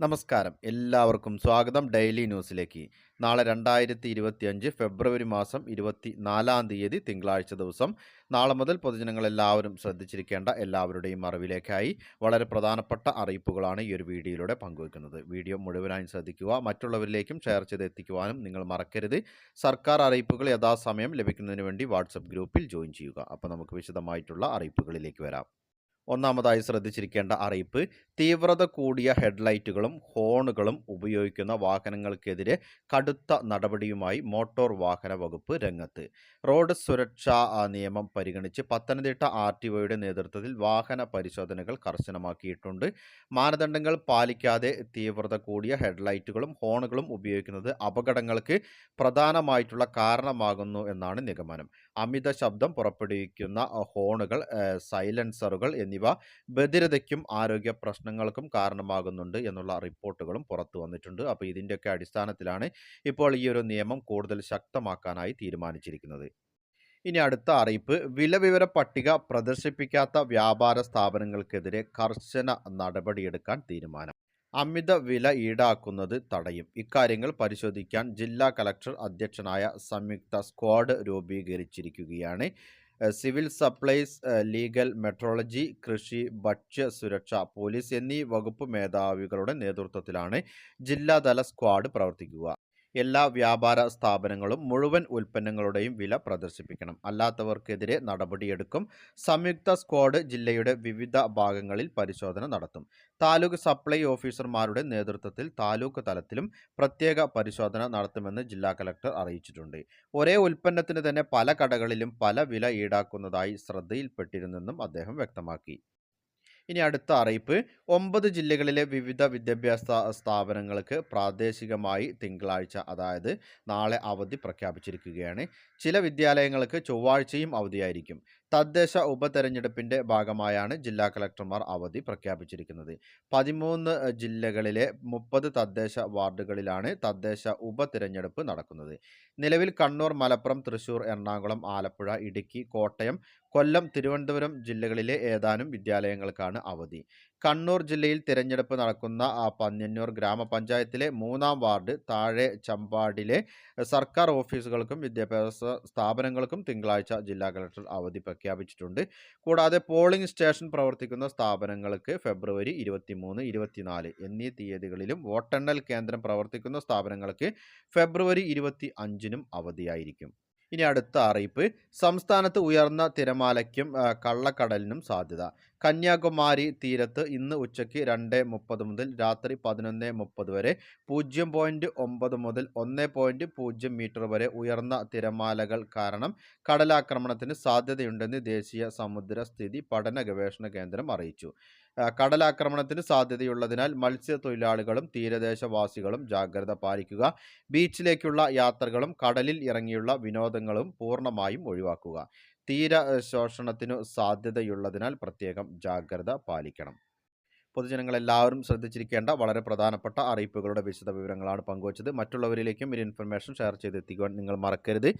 നമസ്കാരം. എല്ലാവർക്കും സ്വാഗതം ഡെയിലി ന്യൂസിലേക്ക്. നാളെ രണ്ടായിരത്തി ഇരുപത്തിയഞ്ച് ഫെബ്രുവരി മാസം ഇരുപത്തി നാലാം തീയതി തിങ്കളാഴ്ച ദിവസം. നാളെ മുതൽ പൊതുജനങ്ങൾ എല്ലാവരും ശ്രദ്ധിച്ചിരിക്കേണ്ട എല്ലാവരുടെയും അറിവിലേക്കായി വളരെ പ്രധാനപ്പെട്ട അറിയിപ്പുകളാണ് ഈ ഒരു വീഡിയോയിലൂടെ പങ്കുവെക്കുന്നത് വീഡിയോ മുഴുവനായും ശ്രദ്ധിക്കുക മറ്റുള്ളവരിലേക്കും ഷെയർ ചെയ്ത് എത്തിക്കുവാനും നിങ്ങൾ മറക്കരുത്. സർക്കാർ അറിയിപ്പുകൾ യഥാസമയം ലഭിക്കുന്നതിന് വേണ്ടി വാട്സപ്പ് ഗ്രൂപ്പിൽ ജോയിൻ ചെയ്യുക. അപ്പോൾ നമുക്ക് വിശദമായിട്ടുള്ള അറിയിപ്പുകളിലേക്ക് വരാം. ഒന്നാമതായി ശ്രദ്ധിച്ചിരിക്കേണ്ട അറിയിപ്പ് തീവ്രത കൂടിയ ഹെഡ്ലൈറ്റുകളും ഹോണുകളും ഉപയോഗിക്കുന്ന വാഹനങ്ങൾക്കെതിരെ കടുത്ത നടപടിയുമായി മോട്ടോർ വാഹന വകുപ്പ് രംഗത്ത്. റോഡ് സുരക്ഷാ നിയമം പരിഗണിച്ച് പത്തനംതിട്ട ആർ ടി ഒയുടെ നേതൃത്വത്തിൽ വാഹന പരിശോധനകൾ കർശനമാക്കിയിട്ടുണ്ട്. മാനദണ്ഡങ്ങൾ പാലിക്കാതെ തീവ്രത കൂടിയ ഹെഡ്ലൈറ്റുകളും ഹോണുകളും ഉപയോഗിക്കുന്നത് അപകടങ്ങൾക്ക് പ്രധാനമായിട്ടുള്ള കാരണമാകുന്നു എന്നാണ് നിഗമനം. അമിത ശബ്ദം പുറപ്പെടുവിക്കുന്ന ഹോണുകൾ സൈലൻസറുകൾ എന്നിവ ബധിരതയ്ക്കും ആരോഗ്യ പ്രശ്നങ്ങൾക്കും കാരണമാകുന്നുണ്ട് എന്നുള്ള റിപ്പോർട്ടുകളും പുറത്തു വന്നിട്ടുണ്ട്. അപ്പോൾ ഇതിന്റെയൊക്കെ അടിസ്ഥാനത്തിലാണ് ഇപ്പോൾ ഈ ഒരു നിയമം കൂടുതൽ ശക്തമാക്കാനായി തീരുമാനിച്ചിരിക്കുന്നത്. ഇനി അടുത്ത അറിയിപ്പ്. വില വിലവിവര പട്ടിക പ്രദർശിപ്പിക്കാത്ത വ്യാപാര സ്ഥാപനങ്ങൾക്കെതിരെ കർശന നടപടിയെടുക്കാൻ തീരുമാനം. അമിത വില ഈടാക്കുന്നത് തടയും. ഇക്കാര്യങ്ങൾ പരിശോധിക്കാൻ ജില്ലാ കലക്ടർ അധ്യക്ഷനായ സംയുക്ത സ്ക്വാഡ് രൂപീകരിച്ചിരിക്കുകയാണ്. സിവിൽ സപ്ലൈസ് ലീഗൽ മെട്രോളജി കൃഷി ഭക്ഷ്യ സുരക്ഷ പോലീസ് എന്നീ വകുപ്പ് മേധാവികളുടെ നേതൃത്വത്തിലാണ് ജില്ലാതല സ്ക്വാഡ് പ്രവർത്തിക്കുക. എല്ലാ വ്യാപാര സ്ഥാപനങ്ങളും മുഴുവൻ ഉൽപ്പന്നങ്ങളുടെയും വില പ്രദർശിപ്പിക്കണം. അല്ലാത്തവർക്കെതിരെ നടപടിയെടുക്കും. സംയുക്ത സ്ക്വാഡ് ജില്ലയുടെ വിവിധ ഭാഗങ്ങളിൽ പരിശോധന നടത്തും. താലൂക്ക് സപ്ലൈ ഓഫീസർമാരുടെ നേതൃത്വത്തിൽ താലൂക്ക് തലത്തിലും പ്രത്യേക പരിശോധന നടത്തുമെന്ന് ജില്ലാ കലക്ടർ അറിയിച്ചിട്ടുണ്ട്. ഒരേ ഉൽപ്പന്നത്തിന് തന്നെ പല കടകളിലും പല വില ഈടാക്കുന്നതായി ശ്രദ്ധയിൽപ്പെട്ടിരുന്നെന്നും അദ്ദേഹം വ്യക്തമാക്കി. ഇനി അടുത്ത അറിയിപ്പ്. ഒമ്പത് ജില്ലകളിലെ വിവിധ വിദ്യാഭ്യാസ സ്ഥാപനങ്ങൾക്ക് പ്രാദേശികമായി തിങ്കളാഴ്ച അതായത് നാളെ അവധി പ്രഖ്യാപിച്ചിരിക്കുകയാണ്. ചില വിദ്യാലയങ്ങൾക്ക് ചൊവ്വാഴ്ചയും അവധിയായിരിക്കും. തദ്ദേശ ഉപതെരഞ്ഞെടുപ്പിന്റെ ഭാഗമായാണ് ജില്ലാ കളക്ടർമാർ അവധി പ്രഖ്യാപിച്ചിരിക്കുന്നത്. പതിമൂന്ന് ജില്ലകളിലെ മുപ്പത് തദ്ദേശ വാർഡുകളിലാണ് തദ്ദേശ ഉപതെരഞ്ഞെടുപ്പ് നടക്കുന്നത്. നിലവിൽ കണ്ണൂർ മലപ്പുറം തൃശൂർ എറണാകുളം ആലപ്പുഴ ഇടുക്കി കോട്ടയം കൊല്ലം തിരുവനന്തപുരം ജില്ലകളിലെ ഏതാനും വിദ്യാലയങ്ങൾക്കാണ് അവധി. കണ്ണൂർ ജില്ലയിൽ തിരഞ്ഞെടുപ്പ് നടക്കുന്ന പന്ന്യന്നൂർ ഗ്രാമപഞ്ചായത്തിലെ മൂന്നാം വാർഡ് താഴെ ചമ്പാടിലെ സർക്കാർ ഓഫീസുകൾക്കും വിദ്യാഭ്യാസ സ്ഥാപനങ്ങൾക്കും തിങ്കളാഴ്ച ജില്ലാ കളക്ടർ അവധി പ്രഖ്യാപിച്ചിട്ടുണ്ട്. കൂടാതെ പോളിംഗ് സ്റ്റേഷൻ പ്രവർത്തിക്കുന്ന സ്ഥാപനങ്ങൾക്ക് ഫെബ്രുവരി ഇരുപത്തിമൂന്ന് ഇരുപത്തിനാല് എന്നീ തീയതികളിലും വോട്ടെണ്ണൽ കേന്ദ്രം പ്രവർത്തിക്കുന്ന സ്ഥാപനങ്ങൾക്ക് ഫെബ്രുവരി ഇരുപത്തി അഞ്ചിനും അവധിയായിരിക്കും. ഇനി അടുത്ത അറിയിപ്പ്. സംസ്ഥാനത്ത് ഉയർന്ന തിരമാലയ്ക്കും കള്ളക്കടലിനും സാധ്യത. കന്യാകുമാരി തീരത്ത് ഇന്ന് ഉച്ചയ്ക്ക് രണ്ട് മുപ്പത് മുതൽ രാത്രി പതിനൊന്ന് മുപ്പത് വരെ പൂജ്യം പോയിന്റ് ഒമ്പത് മുതൽ ഒന്ന് പോയിന്റ് പൂജ്യം മീറ്റർ വരെ ഉയർന്ന തിരമാലകൾ കാരണം കടലാക്രമണത്തിന് സാധ്യതയുണ്ടെന്ന് ദേശീയ സമുദ്ര സ്ഥിതി പഠന ഗവേഷണ കേന്ദ്രം അറിയിച്ചു. കടലാക്രമണത്തിന് സാധ്യതയുള്ളതിനാൽ മത്സ്യത്തൊഴിലാളികളും തീരദേശവാസികളും ജാഗ്രത പാലിക്കുക. ബീച്ചിലേക്കുള്ള യാത്രകളും കടലിൽ ഇറങ്ങിയുള്ള വിനോദങ്ങളും പൂർണമായും ഒഴിവാക്കുക. തീര ശോഷണത്തിനു സാധ്യതയുള്ളതിനാൽ പ്രത്യേകം ജാഗ്രത പാലിക്കണം. പൊതുജനങ്ങളെല്ലാവരും ശ്രദ്ധിച്ചിരിക്കേണ്ട വളരെ പ്രധാനപ്പെട്ട അറിയിപ്പുകളുടെ വിശദ വിവരങ്ങളാണ് പങ്കുവച്ചത്. മറ്റുള്ളവരിലേക്കും ഈ ഇൻഫർമേഷൻ ഷെയർ ചെയ്തെത്തിക്കുവാൻ നിങ്ങൾ മറക്കരുത്.